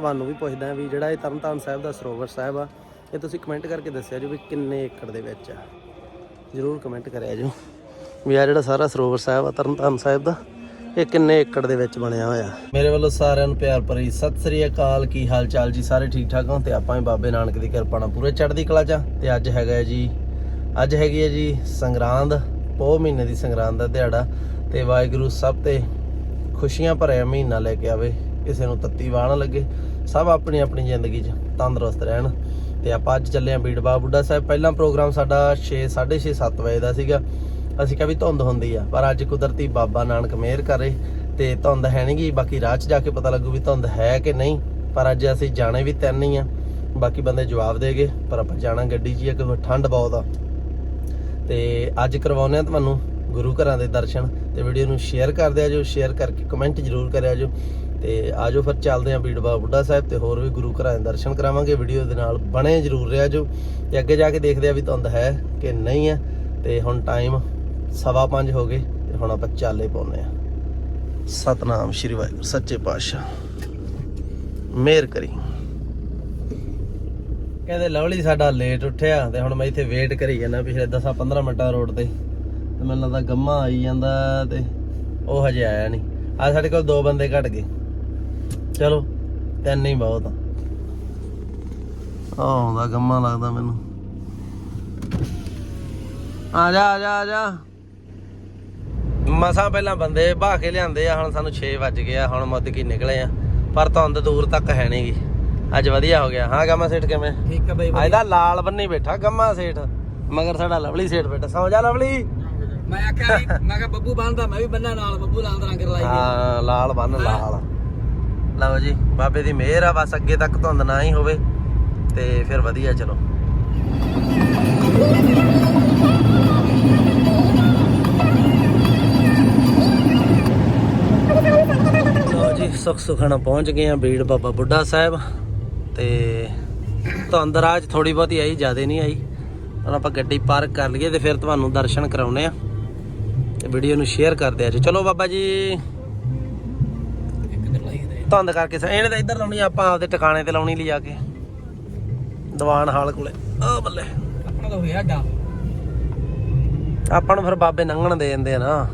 ਤੁਹਾਨੂੰ ਵੀ ਪੁੱਛਦਾ ਵੀ ਜਿਹੜਾ ਇਹ ਤਰਨਤਾਰਨ ਸਾਹਿਬ ਦਾ ਸਰੋਵਰ ਸਾਹਿਬ ਆ, ਇਹ ਤੁਸੀਂ ਕਮੈਂਟ ਕਰਕੇ ਦੱਸਿਆ ਜੀ ਵੀ ਕਿੰਨੇ ਏਕੜ ਦੇ ਵਿੱਚ ਆ। ਜਰੂਰ ਕਮੈਂਟ ਕਰਿਆ ਜੀ ਵੀ ਆ ਜਿਹੜਾ ਸਾਰਾ ਸਰੋਵਰ ਸਾਹਿਬ ਆ, ਤਰਨਤਾਰਨ ਸਾਹਿਬ ਦਾ, ਇਹ ਕਿੰਨੇ ਏਕੜ ਦੇ ਵਿੱਚ ਬਣਿਆ ਹੋਇਆ। ਮੇਰੇ ਵੱਲੋਂ ਸਾਰਿਆਂ ਨੂੰ ਪਿਆਰ ਭਰੀ ਸਤਿ ਸ੍ਰੀ ਅਕਾਲ, ਕੀ ਹਾਲ ਚਾਲ ਜੀ? ਸਾਰੇ ਠੀਕ ਠਾਕ ਹੋ? ਤੇ ਆਪਾਂ ਵੀ ਬਾਬੇ ਨਾਨਕ ਦੀ ਕਿਰਪਾ ਨਾਲ ਪੂਰੇ ਚੜ੍ਹਦੀ ਕਲਾ ਚ ਆ। ਤੇ ਅੱਜ ਹੈਗਾ ਜੀ, ਅੱਜ ਹੈਗੀ ਹੈ ਜੀ ਸੰਗਰਾਂਦ, ਪੋਹ ਮਹੀਨੇ ਦੀ ਸੰਗਰਾਂਦ ਦਾ ਦਿਹਾੜਾ। ਤੇ ਵਾਹਿਗੁਰੂ ਸਭ ਤੇ ਖੁਸ਼ੀਆਂ ਭਰਿਆ ਮਹੀਨਾ ਲੈ ਕੇ ਆਵੇ, ਕਿਸੇ ਨੂੰ ਤੱਤੀ ਵਾਹ ਨਾ ਲੱਗੇ। ਸਭ ਆਪਣੀ ਆਪਣੀ ਜ਼ਿੰਦਗੀ 'ਚ ਤੰਦਰੁਸਤ ਰਹਿਣ। ਤੇ ਆਪਾਂ ਅੱਜ ਚੱਲੇ ਆਂ ਬੀੜਬਾ ਬੁੱਢਾ ਸਾਹਿਬ। ਪਹਿਲਾਂ ਪ੍ਰੋਗਰਾਮ ਸਾਡਾ 6 6:30 7 ਵਜੇ ਦਾ ਸੀਗਾ। ਅਸੀਂ ਕਿਹਾ ਵੀ ਧੁੰਦ ਹੁੰਦੀ ਆ, ਪਰ ਅੱਜ ਕੁਦਰਤੀ ਬਾਬਾ ਨਾਨਕ ਮਿਹਰ ਕਰੇ ਤੇ ਧੁੰਦ ਹੈ ਨੀ ਗੀ, ਬਾਕੀ ਰਾਹ 'ਚ ਜਾ ਕੇ ਪਤਾ ਲੱਗੂ ਵੀ ਧੁੰਦ ਹੈ ਕਿ ਨਹੀਂ। ਪਰ ਅੱਜ ਅਸੀਂ ਜਾਣੇ ਵੀ ਤਿੰਨ ਹੀ ਆ। ਬਾਕੀ ਬੰਦੇ ਜਵਾਬ ਦੇਗੇ, ਪਰ ਆਪਾਂ ਜਾਣਾ ਗੱਡੀ 'ਚ ਹੀ ਆ, ਕਿਉਂਕਿ ਠੰਡ ਬਹੁਤ ਆ। ਤੇ ਅੱਜ ਕਰਵਾਉਂਦੇ ਆ ਤੁਹਾਨੂੰ ਗੁਰੂ ਘਰਾਂ ਦੇ ਦਰਸ਼ਨ। ਤੇ ਵੀਡੀਓ ਨੂੰ ਸ਼ੇਅਰ ਕਰ ਦਿਆ ਜੋ, ਸ਼ੇਅਰ ਕਰਕੇ ਕਮੈਂਟ ਜ਼ਰੂਰ ਕਰਿਆ ਜੋ। ਤੇ ਆਜੋ ਫਿਰ ਚੱਲਦੇ ਆਂ ਬੀੜਬਾ ਬੁੱਢਾ ਸਾਹਿਬ ਤੇ ਹੋਰ ਵੀ ਗੁਰੂ ਘਰਾਂ ਦੇ ਦਰਸ਼ਨ ਕਰਾਵਾਂਗੇ। ਵੀਡੀਓ ਦੇ ਨਾਲ ਬਣੇ ਜ਼ਰੂਰ ਰਿਹਾ ਜੋ। ਤੇ ਅੱਗੇ ਜਾ ਕੇ ਦੇਖਦੇ ਆ ਵੀ ਧੁੰਦ ਹੈ ਕਿ ਨਹੀਂ ਹੈ। ਤੇ ਹੁਣ ਟਾਈਮ ਸਵਾ ਪੰਜ ਹੋ ਗਏ ਤੇ ਹੁਣ ਆਪਾਂ ਚਾਲੇ ਪਾਉਨੇ ਆ। ਸਤਨਾਮ ਸ਼੍ਰੀ ਵਾਹਿਗੁਰੂ, ਸੱਚੇ ਪਾਤਸ਼ਾਹ। ਮਿਹਰ ਕਰੀ। ਕਹਿੰਦੇ ਲਵਲੀ ਸਾਡਾ ਲੇਟ ਉੱਠਿਆ ਤੇ ਹੁਣ ਮੈਂ ਇੱਥੇ ਵੇਟ ਕਰੀ ਜਾਂਦਾ ਪਿਛਲੇ 10 15 ਮਿੰਟਾਂ ਰੋਡ ਤੇ। ਤੇ ਮੈਨੂੰ ਲੱਗਦਾ ਗੰਮਾ ਆਈ ਜਾਂਦਾ ਤੇ ਉਹ ਹਜੇ ਆਇਆ ਨਹੀਂ। ਆ ਸਾਡੇ ਕੋਲ ਦੋ ਬੰਦੇ ਘਟ ਗਏ। ਚਲੋ ਤਿੰਨ ਹੀ ਬਹੁਤ ਆ। ਆਉਂਦਾ ਗੱਮਾ ਲੱਗਦਾ ਮੈਨੂੰ। ਆ ਜਾ ਆ ਜਾ ਆ ਜਾ। ਮਸਾਂ ਪਹਿਲਾਂ ਬੰਦੇ ਬਾਹ ਕੇ ਲਿਆਂਦੇ ਆ ਹੁਣ ਸਾਨੂੰ 6 ਵੱਜ ਗਏ ਆ ਹੁਣ ਮੁੱਦ ਕੀ ਨਿਕਲੇ ਆ। ਪਰ ਧੁੰਦ ਦੂਰ ਤੱਕ ਹੈ ਨਹੀਂਗੀ ਅੱਜ ਵਧੀਆ ਹੋ ਗਿਆ। ਹਾਂ ਗਮਾ ਸੇਠ ਕਿਵੇਂ? ਠੀਕ ਹੈ ਬਈ ਅੱਜ ਦਾ ਲਾਲ ਬੰਨੀ ਬੈਠਾ ਗਮਾ ਸੇਠ। ਮਗਰ ਸਾਡਾ ਲਵਲੀ ਸੇਠ ਬੈਠਾ। ਸੌ ਜਾ ਲਵਲੀ। ਮੈਂ ਆਖਿਆ ਮੈਂ ਕਿਹਾ ਬੱਬੂ ਬੰਨਦਾ ਮੈਂ ਵੀ ਬੰਨਾ ਨਾਲ ਬੱਬੂ ਦਾ ਰੰਗ ਲਾਈ ਹਾਂ ਲਾਲ ਬੰਨ ਲਾਲ। ਲਓ ਜੀ, ਬਾਬੇ ਦੀ ਮਿਹਰ ਆ, ਬਸ ਅੱਗੇ ਤੱਕ ਧੁੰਦ ਨਾ ਹੀ ਹੋਵੇ, ਤੇ ਫਿਰ ਵਧੀਆ ਚਲੋ। ਲਓ ਜੀ ਸੁਖ ਸੁਖਣਾ ਪਹੁੰਚ ਗਏ ਆ ਬੀੜ ਬਾਬਾ ਬੁੱਢਾ ਸਾਹਿਬ, ਤੇ ਧੁੰਦ ਰਾਜ ਥੋੜੀ ਬਹੁਤੀ ਆਈ, ਜ਼ਿਆਦਾ ਨਹੀਂ ਆਈ। ਹੁਣ ਆਪਾਂ ਗੱਡੀ ਪਾਰਕ ਕਰ ਲਈਏ ਤੇ ਫਿਰ ਤੁਹਾਨੂੰ ਦਰਸ਼ਨ ਕਰਾਉਣੇ ਆ। ਤੇ ਵੀਡੀਓ ਨੂੰ ਸ਼ੇਅਰ ਕਰਦੇ ਆ ਜੀ। ਚਲੋ ਬਾਬਾ ਜੀ। ਧੁੰਦ ਕਰਕੇ ਸ- ਇਹਨੇ ਤਾਂ ਇੱਧਰ ਲਾਉਣੀ ਆਪਾਂ ਆਪਦੇ ਟਿਕਾਣੇ ਤੇ ਲਾਉਣੀ ਲਿਜਾ ਕੇ। ਦੀਵਾਨ ਹਾਲ ਕੋਲੇ। ਆ ਬੱਲੇ। ਆਪਣਾ ਤਾਂ ਹੋਇਆ ਡਾ ਆਪਾਂ ਨੂੰ ਫਿਰ ਬਾਬੇ ਨੰਗਣ ਦੇ ਦਿੰਦੇ ਆ ਨਾ।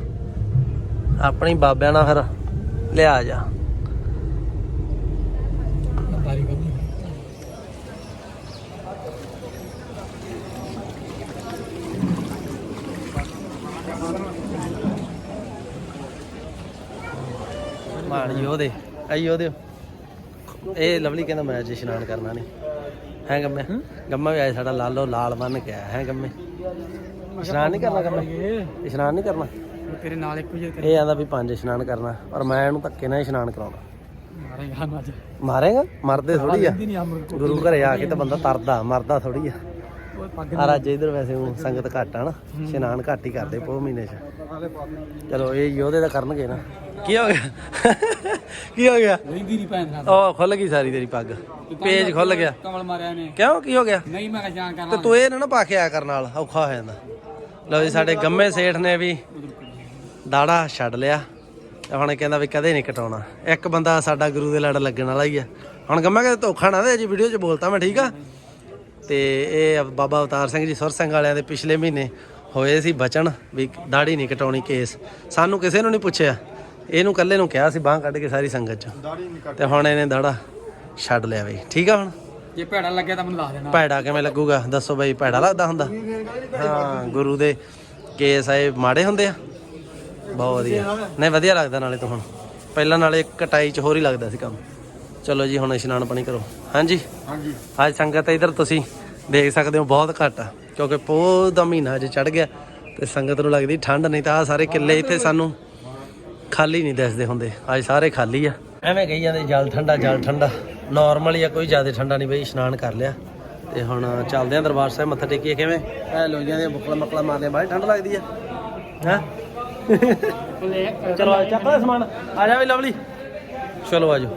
ਆਪਣੀ ਬਾਬਿਆਂ ਨਾਲ ਫਿਰ ਲਿਆ ਜਾ। ਮਾਣ ਜੀ ਉਹਦੇ ਆਈ ਉਹਦੇ। ਇਹ ਲਵਲੀ ਕਹਿੰਦਾ ਮੈਂ ਅੱਜ ਇਸ਼ਨਾਨ ਕਰਨਾ ਨਹੀਂ ਹੈ ਗੰਮੇ? ਗੰਮਾ ਵੀ ਆਇਆ ਸਾਡਾ ਲਾਲੋ ਲਾਲ ਬੰਨ ਕੇ ਆਇਆ। ਹੈ ਗੰਮੇ? ਇਸ਼ਨਾਨ ਨਹੀਂ ਕਰਨਾ ਗੰਮੇ ਇਸ਼ਨਾਨ ਨਹੀਂ ਕਰਨਾ? ਤੇਰੇ ਨਾਲ ਇੱਕੋ ਜਿਹਾ ਇਹ ਆਂਦਾ ਵੀ ਪੰਜ ਇਸ਼ਨਾਨ ਕਰਨਾ ਪਰ ਮੈਂ ਇਹਨੂੰ ਧੱਕੇ ਨਾਲ ਇਸ਼ਨਾਨ ਕਰਾਉਣਾ। ਮਾਰੇਗਾ ਮਾਰੇਗਾ? ਮਰਦੇ ਥੋੜੀ ਆ। ਗੁਰੂ ਘਰੇ ਆ ਕੇ ਤਾਂ ਬੰਦਾ ਤਰਦਾ ਮਰਦਾ ਥੋੜੀ ਆ। ਆ ਰਾਜੇ ਇਧਰ ਵੈਸੇ ਹੁਣ ਸੰਗਤ ਘੱਟ ਆ ਨਾ ਇਸ਼ਨਾਨ ਘੱਟ ਹੀ ਕਰਦੇ ਪੋ ਮਹੀਨੇ ਚ। ਚਲੋ ਇਹ ਯੋਧੇ ਦਾ ਕਰਨਗੇ ਨਾ। ਕੀ ਹੋ ਗਿਆ? ਕੀ ਹੋ ਗਿਆ? ਰਹਿੰਦੀ ਨਹੀਂ ਭੈਣ ਨਾਲ। ਉਹ ਖੁੱਲ ਗਈ ਸਾਰੀ ਤੇਰੀ ਪੱਗ। ਪੇਜ ਖੁੱਲ ਗਿਆ। ਕਮਲ ਮਾਰਿਆ ਨੇ ਕਿਉਂ? ਕੀ ਹੋ ਗਿਆ? ਨਹੀਂ ਮੈਂ ਕਿਹਾ ਜਾਂ ਤੇ ਕਰਨਾ। ਤੂੰ ਇਹ ਨਾ ਪਾ ਕੇ ਆਇਆ ਕਰ ਨਾਲ ਔਖਾ ਹੋ ਜਾਂਦਾ। ਲਓ ਜੀ ਸਾਡੇ ਗੰਮੇ ਸੇਠ ਨੇ ਵੀ ਦਾੜਾ ਛੱਡ ਲਿਆ। ਤੇ ਹੁਣ ਕਹਿੰਦਾ ਵੀ ਕਦੇ ਨਹੀਂ ਕਟਾਉਣਾ। ਇੱਕ ਬੰਦਾ ਸਾਡਾ ਗੁਰੂ ਦੇ ਲੜ ਲੱਗਣ ਵਾਲਾ ਹੀ ਆ। ਹੁਣ ਗੰਮਾ ਕਹਿੰਦਾ ਧੋਖਾ ਨਾ ਦੇ ਜੀ ਵੀਡੀਓ 'ਚ ਬੋਲਤਾ ਮੈਂ ਠੀਕ ਆ? ਤੇ ਇਹ ਬਾਬਾ ਅਵਤਾਰ ਸਿੰਘ ਜੀ ਸੁਰ ਸਿੰਘ ਵਾਲਿਆਂ ਦੇ ਪਿਛਲੇ ਮਹੀਨੇ ਹੋਏ ਸੀ ਬਚਨ ਵੀ ਦਾੜੀ ਨਹੀਂ ਕਟਾਉਣੀ ਕੇਸ। ਸਾਨੂੰ ਕਿਸੇ ਨੂੰ ਨਹੀਂ ਪੁੱਛਿਆ। ਇਹਨੂੰ ਕੱਲੇ ਨੂੰ ਕਿਹਾ ਸੀ ਬਾਹ ਕੱਢ ਕੇ ਸਾਰੀ ਸੰਗਤ 'ਚ। ਤੇ ਹੁਣ ਇਹਨੇ ਦਾੜਾ ਛੱਡ ਲਿਆ ਬਈ। ਠੀਕ ਆ ਹੁਣ? ਜੇ ਭੈੜਾ ਲੱਗਿਆ ਤਾਂ ਮੈਨੂੰ ਦੱਸ ਦੇਣਾ। ਭੈੜਾ ਕਿਵੇਂ ਲੱਗੂਗਾ? ਦੱਸੋ ਬਈ ਭੈੜਾ ਲੱਗਦਾ ਹੁੰਦਾ? ਹਾਂ ਗੁਰੂ ਦੇ ਕੇਸ ਆਏ ਮਾੜੇ ਹੁੰਦੇ ਆ। ਬਹੁਤ ਵਧੀਆ। ਨਹੀਂ ਵਧੀਆ ਲੱਗਦਾ ਨਾਲੇ ਤੋਂ ਹੁਣ। ਪਹਿਲਾਂ ਨਾਲੇ ਕਟਾਈ ਚ ਹੋਰ ਹੀ ਲੱਗਦਾ ਸੀ ਕੰਮ। ਚਲੋ ਜੀ ਹੁਣ ਇਸ਼ਨਾਨ ਪਾਣੀ ਕਰੋ। ਹਾਂਜੀ? ਹਾਂਜੀ। ਅੱਜ ਸੰਗਤ ਇਧਰ ਤੁਸੀਂ ਦੇਖ ਸਕਦੇ ਹੋ ਬਹੁਤ ਘੱਟ ਆ ਕਿਉਂਕਿ ਪੋਹ ਦਾ ਮਹੀਨਾ ਅੱਜ ਚੜ ਗਿਆ ਤੇ ਸੰਗਤ ਨੂੰ ਲੱਗਦੀ ਠੰਡ ਨਹੀਂ ਤਾਂ ਆ ਸਾਰੇ ਕਿੱਲੇ ਇੱਥੇ ਸਾਨੂੰ ਖਾਲੀ ਨਹੀਂ ਦਿਸਦੇ ਹੁੰਦੇ। ਅੱਜ ਸਾਰੇ ਖਾਲੀ ਆ। ਐਵੇਂ ਕਹੀ ਜਾਂਦੇ ਜਲ ਠੰਡਾ ਜਲ ਠੰਡਾ। ਨਾਰਮਲ ਹੀ ਆ ਕੋਈ ਜ਼ਿਆਦਾ ਠੰਡਾ ਨਹੀਂ ਬਈ ਇਸ਼ਨਾਨ ਕਰ ਲਿਆ। ਤੇ ਹੁਣ ਚੱਲਦੇ ਆਂ ਦਰਬਾਰ ਸਾਹਿਬ ਮੱਥਾ ਟੇਕੀਏ ਕਿਵੇਂ? ਐ ਲੋਈਆਂ ਦੇ ਬੁਕਲਾ ਮਕਲਾ ਮਾਰਦੇ ਬਾਹਰ ਠੰਡ ਲੱਗਦੀ ਆ। ਹੈ? ਚਲੋ ਚੱਕ ਲੈ ਸਮਾਨ। ਆ ਜਾ ਵੀ ਲਵਲੀ। ਚਲੋ ਆਜੋ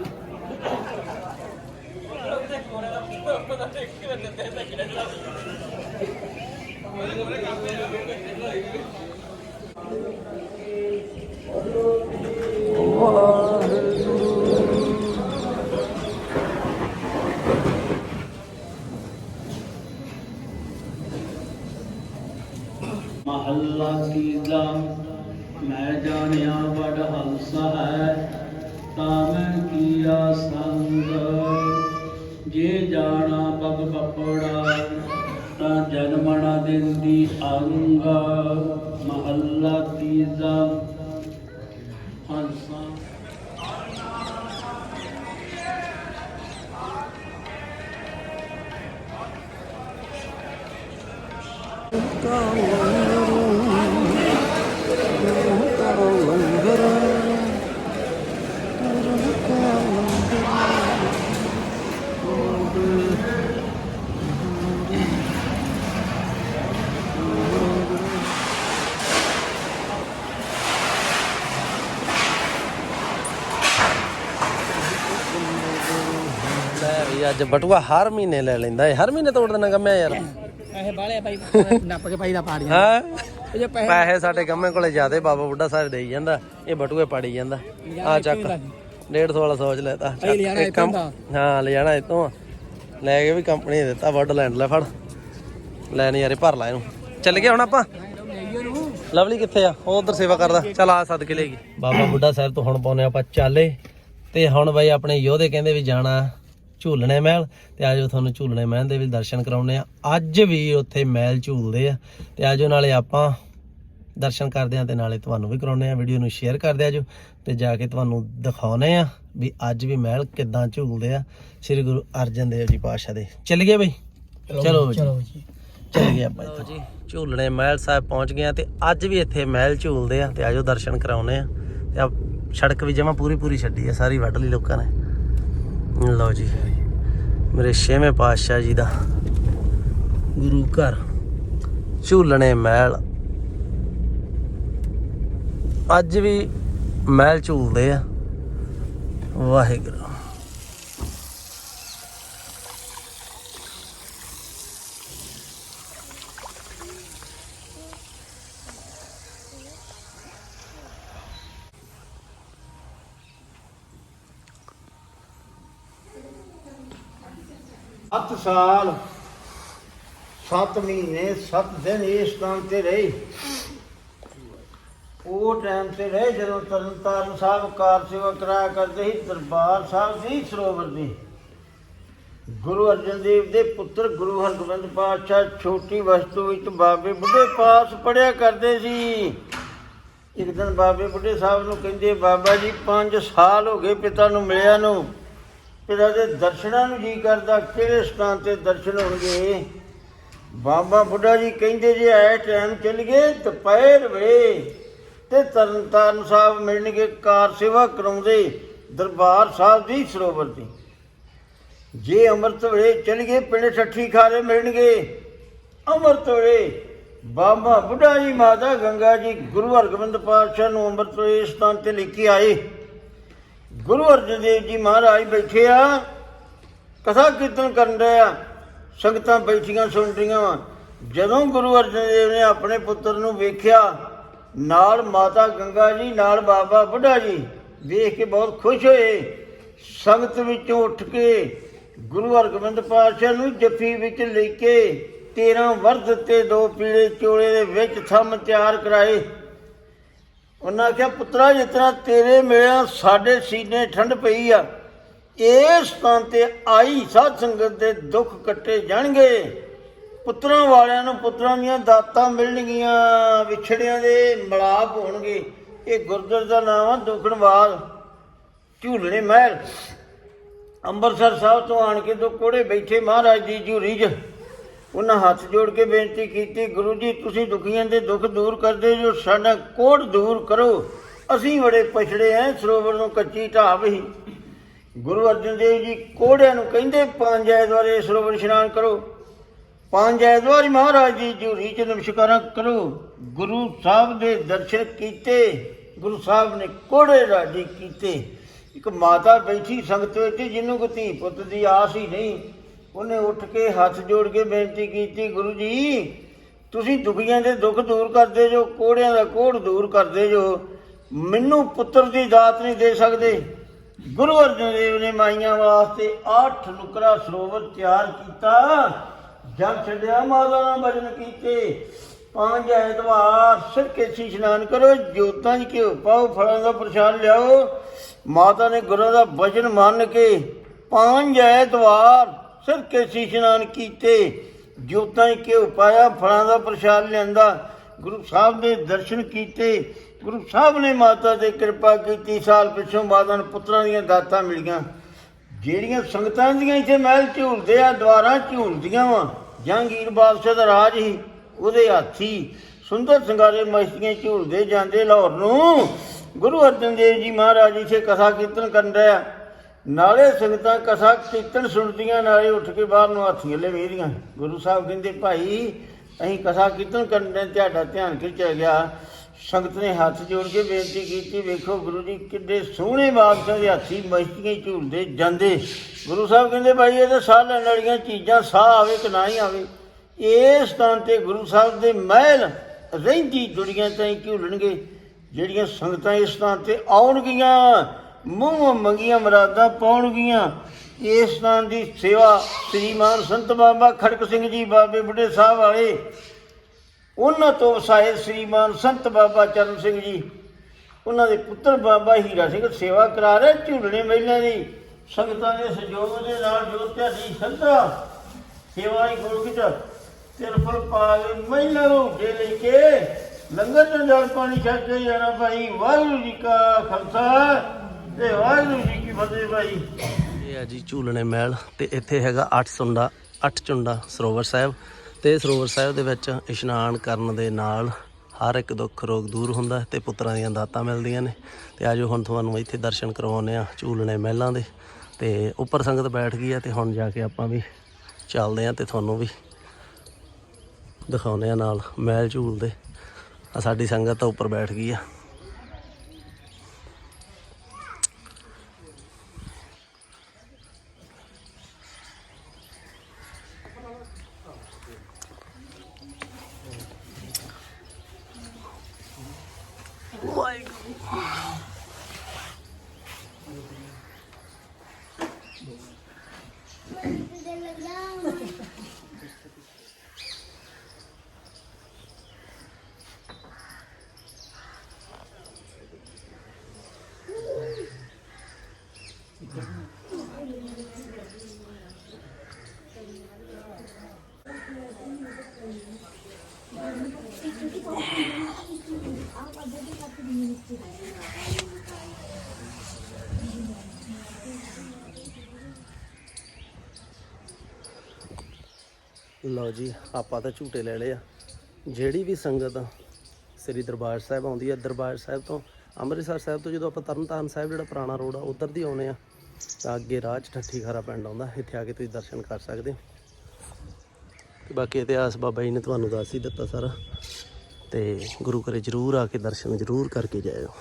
ਮਹੱਲਾ ਤੀਜਾ ਮੈਂ ਜਾਣਿਆ ਬੜ ਹੰਸ ਹੈ, ਤਾਂ ਮੈਂ ਕੀਆ ਸੰਗ। ਜੇ ਜਾਣਾ ਬਗ ਬਪੜਾ ਤਾਂ ਜਨਮਣਾ ਦਿੰਦੀ ਅੰਗ। ਮਹੱਲਾ ਤੀਜਾ ਅੱਜ ਬਟੂਆ ਹਰ ਮਹੀਨੇ ਲੈ ਲੈਂਦਾ ਏ ਹਰ ਮਹੀਨੇ ਤੋੜ ਦੇਣਾ ਕੰਮਿਆ ਯਾਰ। ਪੈਸੇ ਬਾਲੇ ਭਾਈ ਨੱਪ ਕੇ ਭਾਈ ਦਾ ਪਾੜ ਹਾਂ? ਇਹ ਪੈਸੇ ਪੈਸੇ ਸਾਡੇ ਕੰਮੇ ਕੋਲੇ ਜ਼ਿਆਦੇ ਬਾਬਾ ਬੁੱਢਾ ਸਾਹਿਬ ਦੇਈ ਜਾਂਦਾ ਇਹ ਬਟੂਏ ਪਾੜੀ ਜਾਂਦਾ। ਆ ਚੱਕ 150 ਵਾਲਾ ਸੋਚ ਲੈਤਾ ਇੱਥੋਂ ਦਾ। ਹਾਂ ਲੈ ਜਾਣਾ ਇਤੋਂ ਲੈ ਕੇ ਵੀ ਕੰਪਨੀ ਨੇ ਦਿੱਤਾ ਵੁੱਡਲੈਂਡ ਲੈ ਫੜ। ਲੈ ਨਹੀਂ ਯਾਰੇ ਭਰ ਲੈ ਇਹਨੂੰ। ਚੱਲ ਗਏ ਹੁਣ ਆਪਾਂ। ਲਵਲੀ ਕਿੱਥੇ ਆ? ਉਹ ਉਧਰ ਸੇਵਾ ਕਰਦਾ। ਚਲ ਆ ਸਦਕੇ ਲੈ ਗਈ। ਬਾਬਾ ਬੁੱਢਾ ਸਾਹਿਬ ਤੋਂ ਹੁਣ ਪਾਉਨੇ ਆਪਾਂ ਚਾਲੇ। ਤੇ ਹੁਣ ਬਾਈ ਆਪਣੇ ਯੋਧੇ ਕਹਿੰਦੇ ਵੀ ਜਾਣਾ। ਝੂਲਣੇ ਮਹਿਲ ਤੇ ਆਜੋ ਤੁਹਾਨੂੰ ਝੂਲਣੇ ਮਹਿਲ ਦੇ ਵੀ ਦਰਸ਼ਨ ਕਰਾਉਣੇ ਆ ਅੱਜ ਵੀ ਉੱਥੇ ਮਹਿਲ ਝੂਲਦੇ ਆ ਤੇ ਆਜੋ ਨਾਲੇ ਆਪਾਂ ਦਰਸ਼ਨ ਕਰਦੇ ਆ ਤੇ ਨਾਲੇ ਤੁਹਾਨੂੰ ਵੀ ਕਰਾਉਣੇ ਆ ਵੀਡੀਓ ਨੂੰ ਸ਼ੇਅਰ ਕਰਦੇ ਆਜੋ ਤੇ ਜਾ ਕੇ ਤੁਹਾਨੂੰ ਦਿਖਾਉਨੇ ਆ ਵੀ ਅੱਜ ਵੀ ਮਹਿਲ ਕਿੱਦਾਂ ਝੂਲਦੇ ਆ ਸ੍ਰੀ ਗੁਰੂ ਅਰਜਨ ਦੇਵ ਜੀ ਪਾਤਸ਼ਾਹ ਦੇ। ਚੱਲ ਗਏ ਬਈ? ਚਲੋ ਜੀ ਜੀ। ਚੱਲ ਗਏ ਆਪਾਂ ਇੱਥੋਂ। ਜੀ ਝੂਲਣੇ ਮਹਿਲ ਸਾਹਿਬ ਪਹੁੰਚ ਗਏ ਆ ਤੇ ਅੱਜ ਵੀ ਇੱਥੇ ਮਹਿਲ ਝੂਲਦੇ ਆ ਤੇ ਆਜੋ ਦਰਸ਼ਨ ਕਰਾਉਨੇ ਆ ਤੇ ਆ ਸੜਕ ਵੀ ਜਮਾ ਪੂਰੀ ਪੂਰੀ ਛੱਡੀ ਆ ਸਾਰੀ ਵੱਢ ਲਈ ਲੋਕਾਂ ਨੇ। ਲਓ ਜੀ, ਮੇਰੇ ਛੇਵੇਂ ਪਾਤਸ਼ਾਹ ਜੀ ਦਾ ਗੁਰੂ ਘਰ, ਝੂਲਣੇ ਮਹਿਲ। ਅੱਜ ਵੀ ਮਹਿਲ ਝੂਲਦੇ ਆ। ਵਾਹਿਗੁਰੂ। ਸੱਤ ਸਾਲ, ਸੱਤ ਮਹੀਨੇ, ਸੱਤ ਦਿਨ ਇਸ ਥਾਂ ਤੇ ਰਹੇ। ਉਹ ਟਾਈਮ ਤੇ ਰਹੇ ਜਦੋਂ ਤਰਨਤਾਰਨ ਸਾਹਿਬ ਕਾਰ ਸੇਵਾ ਕਰਾਇਆ ਕਰਦੇ ਸੀ, ਦਰਬਾਰ ਸਾਹਿਬ ਸੀ, ਸਰੋਵਰ ਦੀ। ਗੁਰੂ ਅਰਜਨ ਦੇਵ ਦੇ ਪੁੱਤਰ ਗੁਰੂ ਹਰਗੋਬਿੰਦ ਪਾਤਸ਼ਾਹ ਛੋਟੀ ਵਸਤੂ ਵਿੱਚ ਬਾਬੇ ਬੁੱਢੇ ਪਾਸ ਪੜਿਆ ਕਰਦੇ ਸੀ। ਇੱਕ ਦਿਨ ਬਾਬੇ ਬੁੱਢੇ ਸਾਹਿਬ ਨੂੰ ਕਹਿੰਦੇ, ਬਾਬਾ ਜੀ 5 ਸਾਲ ਹੋ ਗਏ ਪਿਤਾ ਨੂੰ ਮਿਲਿਆ ਨੂੰ। ਪਿਤਾ ਦੇ ਦਰਸ਼ਨਾਂ ਨੂੰ ਜੀ ਕਰਦਾ, ਕਿਹੜੇ ਸਥਾਨ ਤੇ ਦਰਸ਼ਨ ਹੋਣਗੇ? ਬਾਬਾ ਬੁੱਢਾ ਜੀ ਕਹਿੰਦੇ ਜੇ ਐ ਟਾਈਮ ਚੱਲ ਗਏ, ਦੁਪਹਿਰ ਵੇਲੇ ਤੇ ਤਰਨਤਾਰਨ ਸਾਹਿਬ ਮਿਲਣਗੇ, ਕਾਰ ਸੇਵਾ ਕਰਾਉਂਦੇ ਦਰਬਾਰ ਸਾਹਿਬ ਦੀ ਸਰੋਵਰ ਦੀ ਜੇ ਅੰਮ੍ਰਿਤ ਵੇਲੇ ਚੱਲ ਗਏ, ਪਿੰਡ ਠੱਠੀ ਖਾਰੇ ਮਿਲਣਗੇ, ਅੰਮ੍ਰਿਤ ਵੇਲੇ ਬਾਬਾ ਬੁੱਢਾ ਜੀ, ਮਾਤਾ ਗੰਗਾ ਜੀ, ਗੁਰੂ ਹਰਗੋਬਿੰਦ ਪਾਤਸ਼ਾਹ ਨੂੰ ਅੰਮ੍ਰਿਤ ਵੇਲੇ ਇਸ ਸਥਾਨ ਤੇ ਲੈ ਕੇ ਆਏ। ਗੁਰੂ ਅਰਜਨ ਦੇਵ ਜੀ ਮਹਾਰਾਜ ਬੈਠੇ ਆ। ਕਥਾ ਕੀਰਤਨ ਕਰਨ ਰਹੇ ਆ। ਸੰਗਤਾਂ ਬੈਠੀਆਂ, ਸੁਣ ਰਹੀਆਂ ਵਾ। ਜਦੋਂ ਗੁਰੂ ਅਰਜਨ ਦੇਵ ਨੇ ਆਪਣੇ ਪੁੱਤਰ ਨੂੰ ਵੇਖਿਆ, ਨਾਲ ਮਾਤਾ ਗੰਗਾ ਜੀ, ਨਾਲ ਬਾਬਾ ਬੁੱਢਾ ਜੀ, ਵੇਖ ਕੇ ਬਹੁਤ ਖੁਸ਼ ਹੋਏ। ਸੰਗਤ ਵਿੱਚੋਂ ਉੱਠ ਕੇ ਗੁਰੂ ਹਰਗੋਬਿੰਦ ਪਾਤਸ਼ਾਹ ਨੂੰ ਜੱਫੀ ਵਿੱਚ ਲੈ ਕੇ 13 ਵਰਦ ਤੇ ਦੋ ਪੀਲੇ ਚੋਲੇ ਦੇ ਵਿੱਚ ਥੰਮ ਤਿਆਰ ਕਰਾਏ। ਉਹਨਾਂ ਆਖਿਆ, ਪੁੱਤਰਾ ਜਿਤਨਾ ਤੇਰੇ ਮਿਲਿਆ ਸਾਡੇ ਸੀਨੇ ਠੰਡ ਪਈ ਆ, ਇਸ ਤਾਂ ਤੇ ਆਈ ਸਾਧ ਸੰਗਤ ਦੇ ਦੁੱਖ ਕੱਟੇ ਜਾਣਗੇ। ਪੁੱਤਰਾਂ ਵਾਲਿਆਂ ਨੂੰ ਪੁੱਤਰਾਂ ਦੀਆਂ ਦਾਤਾਂ ਮਿਲਣਗੀਆਂ, ਵਿਛੜਿਆਂ ਦੇ ਮਲਾਪ ਹੋਣਗੇ। ਇਹ ਗੁਰਦੁਆਰੇ ਦਾ ਨਾਮ ਆ ਦੁਖਣਵਾਲ ਝੂਲਣੇ ਮਹਿਲ। ਅੰਮ੍ਰਿਤਸਰ ਸਾਹਿਬ ਤੋਂ ਆਣ ਕੇ ਦੋ ਕੋੜੇ ਬੈਠੇ ਮਹਾਰਾਜ ਦੀ ਝੂਰੀ 'ਚ। ਉਹਨਾਂ ਹੱਥ ਜੋੜ ਕੇ ਬੇਨਤੀ ਕੀਤੀ, ਗੁਰੂ ਜੀ, ਤੁਸੀਂ ਦੁਖੀਆਂ ਦੇ ਦੁੱਖ ਦੂਰ ਕਰਦੇ ਜੋ ਸਾਡਾ ਕੋੜ ਦੂਰ ਕਰੋ। ਅਸੀਂ ਬੜੇ ਪਛੜੇ ਐ ਸਰੋਵਰ ਨੂੰ ਕੱਚੀ ਢਾਬ ਹੀ। ਗੁਰੂ ਅਰਜਨ ਦੇਵ ਜੀ ਕੋੜਿਆਂ ਨੂੰ ਕਹਿੰਦੇ ਪੰਜ ਐਤਵਾਰੇ ਸਰੋਵਰ ਇਸ਼ਨਾਨ ਕਰੋ। ਪੰਜ ਐਤਵਾਰ ਮਹਾਰਾਜ ਜੀ ਝੂਰੀ 'ਚ ਨਮਸਕਾਰਾਂ ਕਰੋ। ਗੁਰੂ ਸਾਹਿਬ ਦੇ ਦਰਸ਼ਨ ਕੀਤੇ। ਗੁਰੂ ਸਾਹਿਬ ਨੇ ਕੋੜੇ ਰਾਜੀ ਕੀਤੇ। ਇੱਕ ਮਾਤਾ ਬੈਠੀ ਸੰਗਤ ਵਿੱਚ, ਜਿਹਨੂੰ ਕੋਈ ਧੀ ਪੁੱਤ ਦੀ ਆਸ ਹੀ ਨਹੀਂ। ਉਹਨੇ ਉੱਠ ਕੇ ਹੱਥ ਜੋੜ ਕੇ ਬੇਨਤੀ ਕੀਤੀ, ਗੁਰੂ ਜੀ, ਤੁਸੀਂ ਦੁਖੀਆਂ ਦੇ ਦੁੱਖ ਦੂਰ ਕਰਦੇ ਜੋ, ਕੋੜਿਆਂ ਦਾ ਕੋੜ ਦੂਰ ਕਰਦੇ ਜੋ, ਮੈਨੂੰ ਪੁੱਤਰ ਦੀ ਦਾਤ ਨਹੀਂ ਦੇ ਸਕਦੇ। ਗੁਰੂ ਅਰਜਨ ਦੇਵ ਨੇ ਮਾਈਆਂ ਵਾਸਤੇ ਅੱਠ ਨੁਕਰਾ ਸਰੋਵਰ ਤਿਆਰ ਕੀਤਾ। ਜਲ ਛੱਡਿਆ, ਮਾਤਾ ਨਾਲ ਭਜਨ ਕੀਤੇ। ਪੰਜ ਐਤਵਾਰ ਸਿਰ ਕੇਸੀ ਇਸ਼ਨਾਨ ਕਰੋ, ਜੋਤਾਂ 'ਚ ਘਿਓ ਪਾਓ, ਫਲਾਂ ਦਾ ਪ੍ਰਸ਼ਾਦ ਲਿਆਓ। ਮਾਤਾ ਨੇ ਗੁਰੂ ਦਾ ਵਚਨ ਮੰਨ ਕੇ ਪੰਜ ਐਤਵਾਰ ਸਿਰ ਕੇਸੀ ਇਸ਼ਨਾਨ ਕੀਤੇ, ਜੋਤਾਂ 'ਚ ਘਿਓ ਪਾਇਆ, ਫਲਾਂ ਦਾ ਪ੍ਰਸ਼ਾਦ ਲਿਆਂਦਾ। ਗੁਰੂ ਸਾਹਿਬ ਦੇ ਦਰਸ਼ਨ ਕੀਤੇ। ਗੁਰੂ ਸਾਹਿਬ ਨੇ ਮਾਤਾ ਤੇ ਕਿਰਪਾ ਕੀਤੀ। ਸਾਲ ਪਿੱਛੋਂ ਮਾਤਾ ਪੁੱਤਰਾਂ ਦੀਆਂ ਦਾਤਾਂ ਮਿਲੀਆਂ। ਜਿਹੜੀਆਂ ਸੰਗਤਾਂ ਦੀਆਂ ਇੱਥੇ ਮਹਿਲ ਝੂਲਦੇ ਆ ਦਵਾਰਾਂ ਝੂਲਦੀਆਂ ਵਾ। ਜਹਾਂਗੀਰ ਬਾਦਸ਼ਾਹ ਦਾ ਰਾਜ ਹੀ ਉਹਦੇ ਹਾਥੀ। ਸੁੰਦਰ ਸੰਗਾਰੇ ਮਸਤੀਆਂ ਝੂਲਦੇ ਜਾਂਦੇ ਲਾਹੌਰ ਨੂੰ। ਗੁਰੂ ਅਰਜਨ ਦੇਵ ਜੀ ਮਹਾਰਾਜ ਇੱਥੇ ਕਥਾ ਕੀਰਤਨ ਕਰਨ ਡਿਆ ਨਾਲੇ ਸੰਗਤਾਂ ਕਥਾ ਕੀਰਤਨ ਸੁਣਦੀਆਂ, ਨਾਲੇ ਉੱਠ ਕੇ ਬਾਹਰ ਨੂੰ ਹਾਥੀਆਂ ਲੈ ਵੇਦੀਆਂ ਗੁਰੂ ਸਾਹਿਬ ਕਹਿੰਦੇ, ਭਾਈ, ਅਸੀਂ ਕਥਾ ਕੀਰਤਨ ਕਰਨ ਦੇ ਤੁਹਾਡਾ ਧਿਆਨ ਖਿੱਚਿਆ ਗਿਆ? ਸੰਗਤ ਨੇ ਹੱਥ ਜੋੜ ਕੇ ਬੇਨਤੀ ਕੀਤੀ, ਵੇਖੋ ਗੁਰੂ ਜੀ, ਕਿੱਡੇ ਸੋਹਣੇ ਬਾਦਸ਼ਾਹ ਦੇ ਹਾਥੀ ਮਸਤੀਆਂ ਝੂਲਦੇ ਜਾਂਦੇ। ਗੁਰੂ ਸਾਹਿਬ ਕਹਿੰਦੇ, ਭਾਈ, ਇਹ ਤਾਂ ਸਾਹ ਲੈਣ ਵਾਲੀਆਂ ਚੀਜ਼ਾਂ, ਸਾਹ ਆਵੇ ਕਿ ਨਾ ਹੀ ਆਵੇ। ਇਸ ਸਥਾਨ ਤੇ ਗੁਰੂ ਸਾਹਿਬ ਦੇ ਮਹਿਲ ਰਹਿੰਦੀ ਦੁਨੀਆ ਤਾਈਂ ਝੂਲਣਗੇ, ਜਿਹੜੀਆਂ ਸੰਗਤਾਂ ਇਸ ਸਥਾਨ ਤੇ ਆਉਣਗੀਆਂ। ਮੂੰਹ ਮੰਗੀਆਂ ਮਰਾਦਾਂ ਪਾਉਣਗੀਆਂ। ਇਸ ਸਥਾਨ ਦੀ ਸੇਵਾ ਸ੍ਰੀਮਾਨ ਸੰਤ ਬਾਬਾ ਖੜਕ ਸਿੰਘ ਜੀ, ਬਾਬੇ ਬੁੱਢੇ ਸਾਹਿਬ ਵਾਲੇ। ਉਹਨਾਂ ਤੋਂ ਵਸਾਏ ਸ੍ਰੀਮਾਨ ਸੰਤ ਬਾਬਾ ਚਰਨ ਸਿੰਘ ਜੀ। ਉਹਨਾਂ ਦੇ ਪੁੱਤਰ ਬਾਬਾ ਹੀਰਾ ਸਿੰਘ ਸੇਵਾ ਕਰਾ ਰਹੇ, ਝੂਲਣੇ ਮਹਿਲਾਂ ਦੀ। ਸੰਗਤਾਂ ਦੇ ਸਹਿਯੋਗ ਦੇ ਨਾਲ ਜੋ ਤੁਹਾਡੀ ਸ਼ਰਧਾ ਸੇਵਾ ਹੀ ਗੁਰੂ ਕੀ ਤਿਰਪਲ ਪਾ ਕੇ ਮਹਿਲਾਂ ਨੂੰ ਉੱਠੇ ਲੈ ਕੇ ਲੰਗਰ ਤੋਂ ਪਾਣੀ ਛੱਡ ਕੇ ਜਾਣਾ ਭਾਈ। ਵਾਹਿਗੁਰੂ ਜੀ ਕਾ ਖਾਲਸਾ। ਤੇ ਵਾਹਿਗੁਰੂ ਜੀ ਕੀ ਫਤਿਹ ਭਾਈ। ਇਹ ਆ ਜੀ ਝੂਲਣੇ ਮਹਿਲ ਤੇ ਇੱਥੇ ਹੈਗਾ ਅੱਠ ਸੁੰਡਾ, ਅੱਠ ਚੁੰਡਾ ਸਰੋਵਰ ਸਾਹਿਬ ਤੇ ਸਰੋਵਰ ਸਾਹਿਬ ਦੇ ਵਿੱਚ ਇਸ਼ਨਾਨ ਕਰਨ ਦੇ ਨਾਲ ਹਰ ਇੱਕ ਦੁੱਖ ਰੋਗ ਦੂਰ ਹੁੰਦਾ ਹੈ ਤੇ ਪੁੱਤਰਾਂ ਦੀਆਂ ਦਾਤਾਂ ਮਿਲਦੀਆਂ ਨੇ। ਤੇ ਆਜੋ ਹੁਣ ਤੁਹਾਨੂੰ ਇੱਥੇ ਦਰਸ਼ਨ ਕਰਵਾਉਂਦੇ ਆ ਝੂਲਣੇ ਮਹਿਲਾਂ ਦੇ। ਤੇ ਉੱਪਰ ਸੰਗਤ ਬੈਠ ਗਈ ਆ ਤੇ ਹੁਣ ਜਾ ਕੇ ਆਪਾਂ ਵੀ ਚੱਲਦੇ ਆ ਤੇ ਤੁਹਾਨੂੰ ਵੀ ਦਿਖਾਉਂਦੇ ਆ ਨਾਲ ਮਹਿਲ ਝੂਲਦੇ ਆ ਸਾਡੀ ਸੰਗਤ ਤਾਂ ਉੱਪਰ ਬੈਠ ਗਈ ਆ। ਲਓ ਜੀ, ਆਪਾਂ ਤਾਂ ਝੂਟੇ ਲੈ ਲਏ ਆ। ਜਿਹੜੀ ਵੀ ਸੰਗਤ ਸ੍ਰੀ ਦਰਬਾਰ ਸਾਹਿਬ ਆਉਂਦੀ ਹੈ ਦਰਬਾਰ ਸਾਹਿਬ ਤੋਂ, ਅੰਮ੍ਰਿਤਸਰ ਸਾਹਿਬ ਤੋਂ ਜਦੋਂ ਆਪਾਂ ਤਰਨਤਾਰਨ ਸਾਹਿਬ ਜਿਹੜਾ ਪੁਰਾਣਾ ਰੋਡ ਆ, ਉਧਰ ਦੀ ਆਉਨੇ ਆ, ਤਾਂ ਅੱਗੇ ਰਾਹ 'ਚ ਠੱਠੀ ਖਾਰਾ ਪਿੰਡ ਆਉਂਦਾ, ਇੱਥੇ ਆ ਕੇ ਤੁਸੀਂ ਦਰਸ਼ਨ ਕਰ ਸਕਦੇ ਹੋ। ਤੇ ਬਾਕੀ ਇਤਿਹਾਸ ਬਾਬਾ ਜੀ ਨੇ ਤੁਹਾਨੂੰ ਦੱਸ ਹੀ ਦਿੱਤਾ ਸਾਰਾ, ਤੇ ਗੁਰੂ ਘਰੇ ਜਰੂਰ ਆ ਕੇ ਦਰਸ਼ਨ ਜਰੂਰ ਕਰਕੇ ਜਾਇਓ।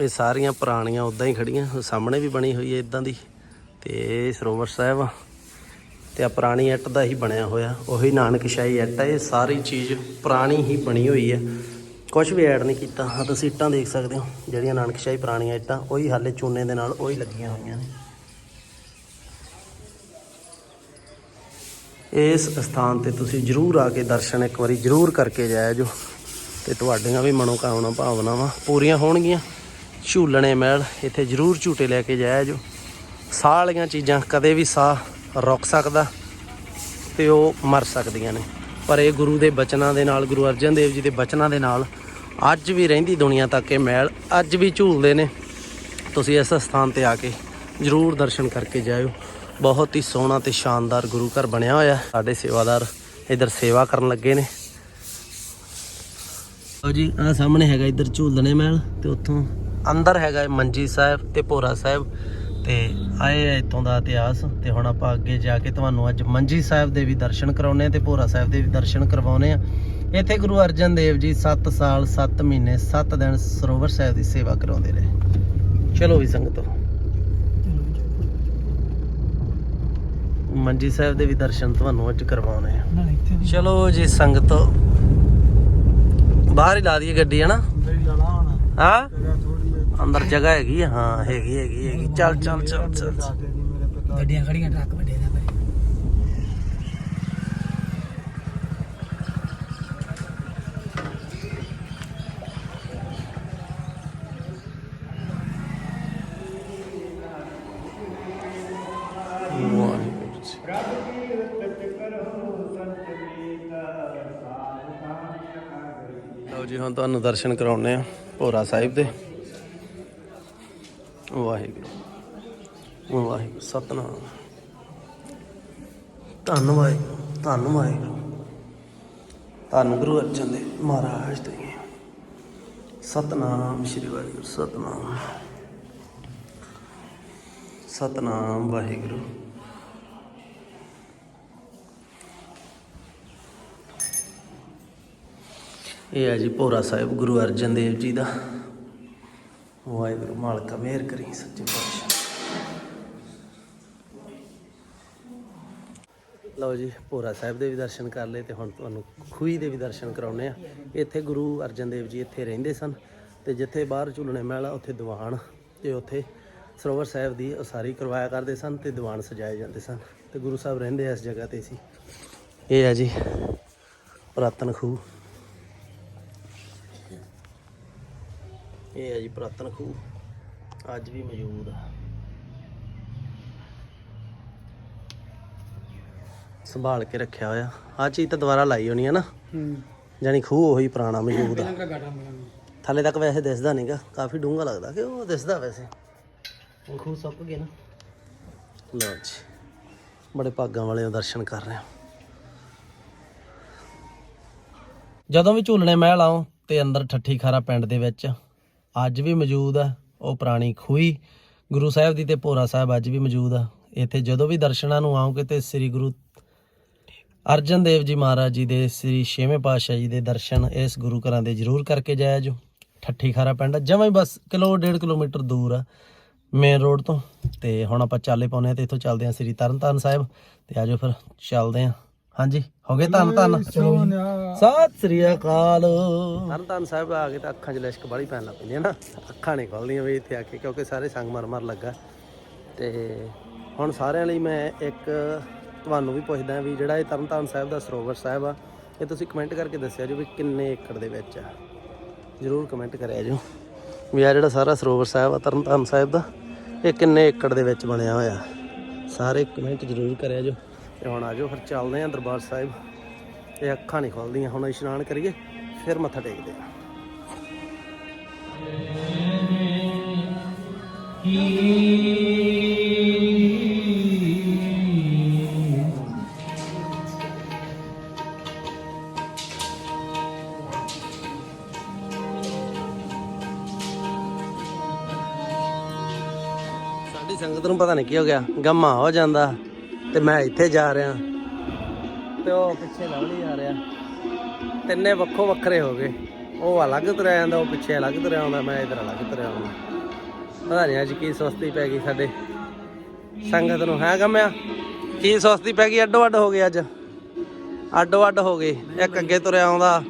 ਇਹ ਸਾਰੀਆਂ ਪੁਰਾਣੀਆਂ ਉਦਾਂ ਹੀ ਖੜੀਆਂ, ਸਾਹਮਣੇ ਵੀ ਬਣੀ ਹੋਈ ਹੈ ਇਦਾਂ ਦੀ, ਤੇ ਸਰੋਵਰ ਸਾਹਿਬ ਤੇ ਆ ਪੁਰਾਣੀ ਇੱਟ ਦਾ ਹੀ ਬਣਿਆ ਹੋਇਆ, ਉਹੀ ਨਾਨਕਸ਼ਾਹੀ ਇੱਟ ਹੈ ਇਹ ਸਾਰੀ ਚੀਜ਼ ਪੁਰਾਣੀ ਹੀ ਬਣੀ ਹੋਈ ਹੈ ਕੁਝ ਵੀ ਐਡ ਨਹੀਂ ਕੀਤਾ ਆ ਤੁਸੀਂ ਇੱਟਾਂ ਦੇਖ ਸਕਦੇ ਹੋ, ਜਿਹੜੀਆਂ ਨਾਨਕਸ਼ਾਹੀ ਪੁਰਾਣੀਆਂ ਇੱਟਾਂ, ਉਹੀ ਹਾਲੇ ਚੂਨੇ ਦੇ ਨਾਲ ਉਹੀ ਲੱਗੀਆਂ ਹੋਈਆਂ ਨੇ। ਇਸ ਸਥਾਨ ਤੇ ਤੁਸੀਂ ਜਰੂਰ ਆ ਕੇ ਦਰਸ਼ਨ ਇੱਕ ਵਾਰੀ ਜਰੂਰ ਕਰਕੇ ਜਾਇਆ ਜੋ, ਤੇ ਤੁਹਾਡੀਆਂ ਵੀ ਮਨੋਕਾਮਨਾ ਭਾਵਨਾਵਾਂ ਪੂਰੀਆਂ ਹੋਣਗੀਆਂ। ਝੂਲਣੇ ਮਹਿਲ, ਇੱਥੇ ਜਰੂਰ ਝੂਟੇ ਲੈ ਕੇ ਜਾਇਆ ਜੋ। ਸਾਹ ਵਾਲੀਆਂ ਚੀਜ਼ਾਂ ਕਦੇ ਵੀ ਸਾਹ ਰੁਕ ਸਕਦਾ ਤੇ ਉਹ ਮਰ ਸਕਦੀਆਂ ਨੇ। ਪਰ ਇਹ ਗੁਰੂ ਦੇ ਬਚਨਾਂ ਦੇ ਨਾਲ, ਗੁਰੂ ਅਰਜਨ ਦੇਵ ਜੀ ਦੇ ਬਚਨਾਂ ਦੇ ਨਾਲ ਅੱਜ ਵੀ ਰਹਿੰਦੀ ਦੁਨੀਆ ਤੱਕ ਇਹ ਮਹਿਲ ਅੱਜ ਵੀ ਝੂਲਦੇ ਨੇ। ਤੁਸੀਂ ਇਸ ਸਥਾਨ ਤੇ ਆ ਕੇ ਜਰੂਰ ਦਰਸ਼ਨ ਕਰਕੇ ਜਾਇਓ। ਬਹੁਤ ਹੀ ਸੋਹਣਾ ਤੇ ਸ਼ਾਨਦਾਰ ਗੁਰੂ ਘਰ ਬਣਿਆ ਹੋਇਆ। ਸਾਡੇ ਸੇਵਾਦਾਰ ਇਧਰ ਸੇਵਾ ਕਰਨ ਲੱਗੇ ਨੇ। ਲਓ ਜੀ ਆ ਸਾਹਮਣੇ ਹੈਗਾ ਇਧਰ ਝੂਲਣੇ ਮਹਿਲ ਤੇ ਉੱਥੋਂ ਅੰਦਰ ਹੈਗਾ ਮੰਜੀ ਸਾਹਿਬ ਤੇ ਭੋਰਾ ਸਾਹਿਬ। ਤੇ ਆਏ ਹੈ ਇੱਥੋਂ ਦਾ ਇਤਿਹਾਸ ਤੇ ਹੁਣ ਆਪਾਂ ਅੱਗੇ ਜਾ ਕੇ ਤੁਹਾਨੂੰ ਅੱਜ ਮੰਜੀ ਸਾਹਿਬ ਦੇ ਵੀ ਦਰਸ਼ਨ ਕਰਾਉਨੇ ਆ ਤੇ ਭੋਰਾ ਸਾਹਿਬ ਦੇ ਵੀ ਦਰਸ਼ਨ ਕਰਵਾਉਨੇ ਆ। ਇੱਥੇ ਗੁਰੂ ਅਰਜਨ ਦੇਵ ਜੀ 7 ਸਾਲ 7 ਮਹੀਨੇ 7 ਦਿਨ ਸਰੋਵਰ ਸਾਹਿਬ ਦੀ ਸੇਵਾ ਕਰਾਉਂਦੇ ਰਹੇ। ਚਲੋ ਵੀ ਸੰਗਤੋ। ਮੰਜੀ ਸਾਹਿਬ ਦੇ ਵੀ ਦਰਸ਼ਨ ਤੁਹਾਨੂੰ ਅੱਜ ਕਰਵਾਉਣੇ ਆ। ਚਲੋ ਜੀ ਸੰਗਤੋ। ਬਾਹਰ ਹੀ ਲਾ ਦਈਏ ਗੱਡੀ ਹਨਾ? ਹਾਂ? ਅੰਦਰ ਜਗ੍ਹਾ ਹੈਗੀ ਆ, ਹਾਂ ਹੈਗੀ ਹੈਗੀ ਹੈਗੀ। ਚੱਲ ਚੱਲ ਚੱਲ ਚੱਲ। ਚੱਲ। ਗੱਡੀਆਂ ਖੜੀਆਂ ਟਰੱਕ ਵੱਡੇ ਦਾ ਪਰੇ ਵਾਹਿਗੁਰੂ ਜੀ ਲਓ ਜੀ ਹੁਣ ਤੁਹਾਨੂੰ ਦਰਸ਼ਨ ਕਰਾਉਣੇ ਆ ਭੋਰਾ ਸਾਹਿਬ ਦੇ। ਵਾਹਿਗੁਰੂ। ਵਾਹਿਗੁਰੂ, ਸਤਨਾਮ। ਧੰਨ ਵਾਹਿਗੁਰੂ ਧੰਨ ਵਾਹਿਗੁਰੂ। ਧੰਨ ਗੁਰੂ ਅਰਜਨ ਦੇਵ ਮਹਾਰਾਜ ਦੇ ਸਤਨਾਮ, ਸ੍ਰੀ ਵਾਹਿਗੁਰੂ, ਸਤਨਾਮ। ਸਤਨਾਮ, ਵਾਹਿਗੁਰੂ। ਇਹ ਹੈ ਜੀ ਭੋਰਾ ਸਾਹਿਬ ਗੁਰੂ ਅਰਜਨ ਦੇਵ ਜੀ ਦਾ। ਵਾਹਿਗੁਰੂ, ਮਾਲਕਾ ਮਿਹਰ ਕਰੀ, ਸੱਚੇ ਪਾਤਸ਼ਾਹ। ਲਓ ਜੀ, ਭੋਰਾ ਸਾਹਿਬ ਦੇ ਵੀ ਦਰਸ਼ਨ ਕਰ ਲਏ ਤੇ ਹੁਣ ਤੁਹਾਨੂੰ ਖੂਹੀ ਦੇ ਵੀ ਦਰਸ਼ਨ ਕਰਾਉਣੇ ਆ। ਇੱਥੇ ਗੁਰੂ ਅਰਜਨ ਦੇਵ ਜੀ ਇੱਥੇ ਰਹਿੰਦੇ ਸਨ ਤੇ ਜਿੱਥੇ ਬਾਹਰ ਝੂਲਣੇ ਮਹਿਲਾ ਉੱਥੇ ਦੀਵਾਨ ਤੇ ਉੱਥੇ ਸਰੋਵਰ ਸਾਹਿਬ ਦੀ ਉਸਾਰੀ ਕਰਵਾਇਆ ਕਰਦੇ ਸਨ ਤੇ ਦੀਵਾਨ ਸਜਾਏ ਜਾਂਦੇ ਸਨ ਤੇ ਗੁਰੂ ਸਾਹਿਬ ਰਹਿੰਦੇ ਇਸ ਜਗ੍ਹਾ ਤੇ ਸੀ ਇਹ ਆ ਜੀ ਪੁਰਾਤਨ ਖੂਹ। ਇਹ ਹੈ ਜੀ ਪੁਰਾਤਨ ਖੂਹ ਅੱਜ ਵੀ ਮੌਜੂਦ ਆ। ਸੰਭਾਲ ਕੇ ਰੱਖਿਆ ਹੋਇਆ। ਆ ਚੀਜ਼ ਤਾਂ ਦੁਬਾਰਾ ਲਾਈ ਹੋਣੀ ਹੈ ਨਾ। ਹੂੰ। ਜਾਨੀ ਖੂਹ ਉਹੀ ਪੁਰਾਣਾ ਮੌਜੂਦ ਆ। ਥੱਲੇ ਤੱਕ ਵੈਸੇ ਦਿਸਦਾ ਨਹੀਂਗਾ ਕਾਫੀ ਡੂੰਘਾ ਲੱਗਦਾ ਕਿ ਉਹ ਦਿਸਦਾ ਵੈਸੇ। ਹੁਣ ਖੂਹ ਸੁੱਕ ਗਏ ਨਾ। ਲਓ ਜੀ। ਬੜੇ ਭਾਗਾਂ ਵਾਲੇ ਦਰਸ਼ਨ ਕਰ ਰਹੇ ਹਾਂ। ਜਦੋਂ ਵੀ ਝੂਲਣੇ ਮਹਿਲ ਆਓ ਤੇ ਅੰਦਰ ਠੱਠੀ ਖਾਰਾ ਪਿੰਡ ਦੇ ਵਿੱਚ ਅੱਜ ਵੀ ਮੌਜੂਦ ਆ, ਉਹ ਪੁਰਾਣੀ ਖੂਹੀ ਗੁਰੂ ਸਾਹਿਬ ਦੀ ਤੇ ਭੋਰਾ ਸਾਹਿਬ ਅੱਜ ਵੀ ਮੌਜੂਦ ਆ। ਇੱਥੇ ਜਦੋਂ ਵੀ ਦਰਸ਼ਨਾਂ ਨੂੰ ਆਓਗੇ ਤੇ ਸ੍ਰੀ ਗੁਰੂ ਅਰਜਨ ਦੇਵ ਜੀ ਮਹਾਰਾਜ ਜੀ ਦੇ ਸ੍ਰੀ ਛੇਵੇਂ ਪਾਤਸ਼ਾਹ ਜੀ ਦੇ ਦਰਸ਼ਨ ਇਸ ਗੁਰੂ ਘਰਾਂ ਦੇ ਜ਼ਰੂਰ ਕਰਕੇ ਜਾਇਆ ਜੋ। ਠੱਠੀ ਖਾਰਾ ਪਿੰਡ ਜਮਾਂ ਹੀ ਬਸ ਕਿਲੋ, ਡੇਢ ਕਿਲੋਮੀਟਰ ਦੂਰ ਆ ਮੇਨ ਰੋਡ ਤੋਂ। ਤੇ ਹੁਣ ਆਪਾਂ ਚਾਲੇ ਪਾਉਨੇ ਆ ਤੇ ਇੱਥੋਂ ਚੱਲਦੇ ਆ ਸ੍ਰੀ ਤਰਨਤਾਰਨ ਸਾਹਿਬ। ਤੇ ਆਜੋ ਫਿਰ, ਚੱਲਦੇ ਆ ਹਾਂਜੀ ਹੋ ਗਏ ਧੰਨ ਧੰਨ। ਸਤਿ ਸ੍ਰੀ ਅਕਾਲ। ਤਰਨਤਾਰਨ ਸਾਹਿਬ ਆ ਕੇ ਤਾਂ ਅੱਖਾਂ 'ਚ ਲਿਸ਼ਕ ਬਾਲੀ ਪੈਣ ਲੱਗ ਪੈਂਦੀ ਹੈ ਨਾ। ਅੱਖਾਂ ਨਹੀਂ ਖੁੱਲਦੀਆਂ ਵੀ ਇੱਥੇ ਆ ਕੇ ਕਿਉਂਕਿ ਸਾਰੇ ਸੰਗ ਮਰ ਮਰ ਲੱਗਾ। ਤੇ ਹੁਣ ਸਾਰਿਆਂ ਲਈ ਮੈਂ ਇੱਕ ਤੁਹਾਨੂੰ ਵੀ ਪੁੱਛਦਾ ਵੀ ਜਿਹੜਾ ਇਹ ਤਰਨਤਾਰਨ ਸਾਹਿਬ ਦਾ ਸਰੋਵਰ ਸਾਹਿਬ ਆ ਇਹ ਤੁਸੀਂ ਕਮੈਂਟ ਕਰਕੇ ਦੱਸਿਆ ਜੋ ਵੀ ਕਿੰਨੇ ਏਕੜ ਦੇ ਵਿੱਚ ਆ। ਜਰੂਰ ਕਮੈਂਟ ਕਰਿਆ ਜੋ ਵੀ ਆ ਜਿਹੜਾ ਸਾਰਾ ਸਰੋਵਰ ਸਾਹਿਬ ਆ ਤਰਨਤਾਰਨ ਸਾਹਿਬ ਦਾ ਇਹ ਕਿੰਨੇ ਏਕੜ ਦੇ ਵਿੱਚ ਬਣਿਆ ਹੋਇਆ। ਸਾਰੇ ਕਮੈਂਟ ਜਰੂਰ ਕਰਿਆ ਜੋ ਤੇ ਹੁਣ ਆਜੋ, ਫਿਰ ਚੱਲਦੇ ਆਂ ਦਰਬਾਰ ਸਾਹਿਬ। ਇਹ ਅੱਖਾਂ ਨਹੀਂ ਖੁੱਲਦੀਆਂ, ਹੁਣ ਇਸ਼ਨਾਨ ਕਰੀਏ, ਫਿਰ ਮੱਥਾ ਟੇਕਦੇ ਆ ਸਾਡੀ ਸੰਗਤ ਨੂੰ ਪਤਾ ਨਹੀਂ ਕੀ ਹੋ ਗਿਆ, ਗਮਾ ਹੋ ਜਾਂਦਾ। ਤੇ ਮੈਂ ਇੱਥੇ ਜਾ ਰਿਹਾ। ਤੇ ਉਹ ਪਿੱਛੇ ਲਵਲੀ ਜਾ ਰਿਹਾ। ਤਿੰਨੇ ਵੱਖੋ ਵੱਖਰੇ ਹੋ ਗਏ। ਉਹ ਅਲੱਗ ਤੁਰਿਆ ਜਾਂਦਾ, ਉਹ ਪਿੱਛੇ ਅਲੱਗ ਤੁਰਿਆ ਆਉਂਦਾ ਮੈਂ ਇਧਰ ਅਲੱਗ ਤੁਰਿਆ ਆਉਂਦਾ ਪਤਾ ਨਹੀਂ ਅੱਜ ਕੀ ਸੁਸਤੀ ਪੈ ਗਈ ਸਾਡੇ। ਸੰਗਤ ਨੂੰ ਹੈ ਗਮਿਆ? ਕੀ ਸੁਸਤੀ ਪੈ ਗਈ? ਅੱਡੋ ਅੱਡ ਹੋ ਗਏ ਅੱਜ। ਅੱਡੋ ਅੱਡ ਹੋ ਗਏ। ਇੱਕ ਅੱਗੇ ਤੁਰਿਆ ਆਉਂਦਾ,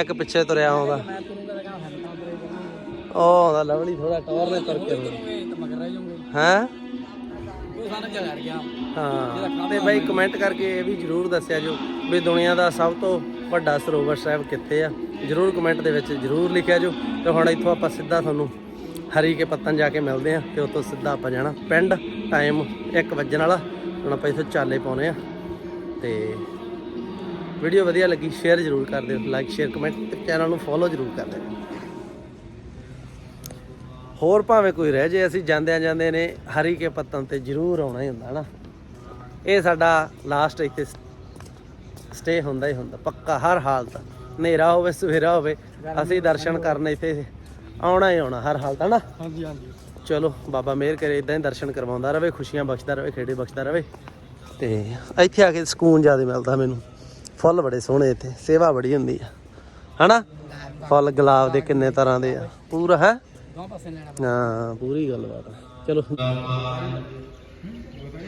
ਇੱਕ ਪਿੱਛੇ ਤੁਰਿਆ ਆਉਂਦਾ। ਮੈਂ ਉਹ ਆਉਂਦਾ ਲਵਲੀ ਥੋੜਾ ਟੌਰ ਨੇ ਤੁਰ ਕੇ ਹੈ? ਉਹ ਸਾਨੂੰ ਚਲਾ ਗਿਆ। ਹਾਂ, ਤੇ ਬਾਈ ਕਮੈਂਟ ਕਰਕੇ ਇਹ ਵੀ ਜਰੂਰ ਦੱਸਿਆ ਜੋ ਵੀ ਦੁਨੀਆ ਦਾ ਸਭ ਤੋਂ ਵੱਡਾ ਸਰੋਵਰ ਸਾਹਿਬ ਕਿੱਥੇ ਆ, ਜਰੂਰ ਕਮੈਂਟ ਦੇ ਵਿੱਚ ਜਰੂਰ ਲਿਖਿਆ ਜੋ, ਤੇ ਹੁਣ ਇੱਥੋਂ ਆਪਾਂ ਸਿੱਧਾ ਤੁਹਾਨੂੰ ਹਰੀ ਕੇ ਪੱਤਨ ਜਾ ਕੇ ਮਿਲਦੇ ਆ ਤੇ ਉੱਥੋਂ ਸਿੱਧਾ ਆਪਾਂ ਜਾਣਾ ਪਿੰਡ ਟਾਈਮ 1 ਵਜਣ ਵਾਲਾ, ਹੁਣ ਆਪਾਂ ਇੱਥੋਂ ਚਾਲੇ ਪਾਉਨੇ ਆ, ਤੇ ਵੀਡੀਓ ਵਧੀਆ ਲੱਗੀ ਸ਼ੇਅਰ ਜਰੂਰ ਕਰ ਦਿਓ ਲਾਈਕ ਸ਼ੇਅਰ ਕਮੈਂਟ ਤੇ ਚੈਨਲ ਨੂੰ ਫੋਲੋ ਜਰੂਰ ਕਰ ਦਿਓ। ਹੋਰ ਭਾਵੇਂ ਕੋਈ ਰਹਿ ਜੇ, ਅਸੀਂ ਜਾਂਦਿਆਂ ਜਾਂਦੇ ਨੇ ਹਰੀ ਕੇ ਪੱਤਨ ਤੇ ਜ਼ਰੂਰ ਆਉਣਾ ਹੀ ਹੁੰਦਾ ਨਾ। ਇਹ ਸਾਡਾ ਲਾਸਟ ਇੱਥੇ ਸਟੇ ਹੁੰਦਾ ਹੀ ਹੁੰਦਾ ਪੱਕਾ ਹਰ ਹਾਲਤ ਹਨੇਰਾ ਹੋਵੇ ਸਵੇਰਾ ਹੋਵੇ ਅਸੀਂ ਦਰਸ਼ਨ ਕਰਨ ਇੱਥੇ ਆਉਣਾ ਹੀ ਆਉਣਾ ਹਰ ਹਾਲਤ ਹੈ ਨਾ। ਹਾਂਜੀ ਹਾਂਜੀ। ਚਲੋ ਬਾਬਾ ਮਿਹਰ ਕਰੇ ਇਦਾਂ ਹੀ ਦਰਸ਼ਨ ਕਰਵਾਉਂਦਾ ਰਵੇ ਖੁਸ਼ੀਆਂ ਬਖਸ਼ਦਾ ਰਵੇ ਖੇੜੇ ਬਖਸ਼ਦਾ ਰਵੇ। ਤੇ ਇੱਥੇ ਆ ਕੇ ਸਕੂਨ ਜ਼ਿਆਦਾ ਮਿਲਦਾ ਮੈਨੂੰ। ਫੁੱਲ ਬੜੇ ਸੋਹਣੇ ਇੱਥੇ ਸੇਵਾ ਬੜੀ ਹੁੰਦੀ ਆ। ਹਨਾ? ਫੁੱਲ ਗੁਲਾਬ ਦੇ ਕਿੰਨੇ ਤਰ੍ਹਾਂ ਦੇ ਆ। ਪੂਰਾ ਹੈ? ਹਾਂ ਪੂਰੀ ਗੱਲਬਾਤ ਆ।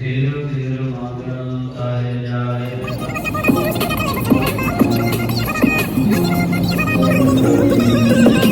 திரு திரு மங்களம் தாயாய் Thank you.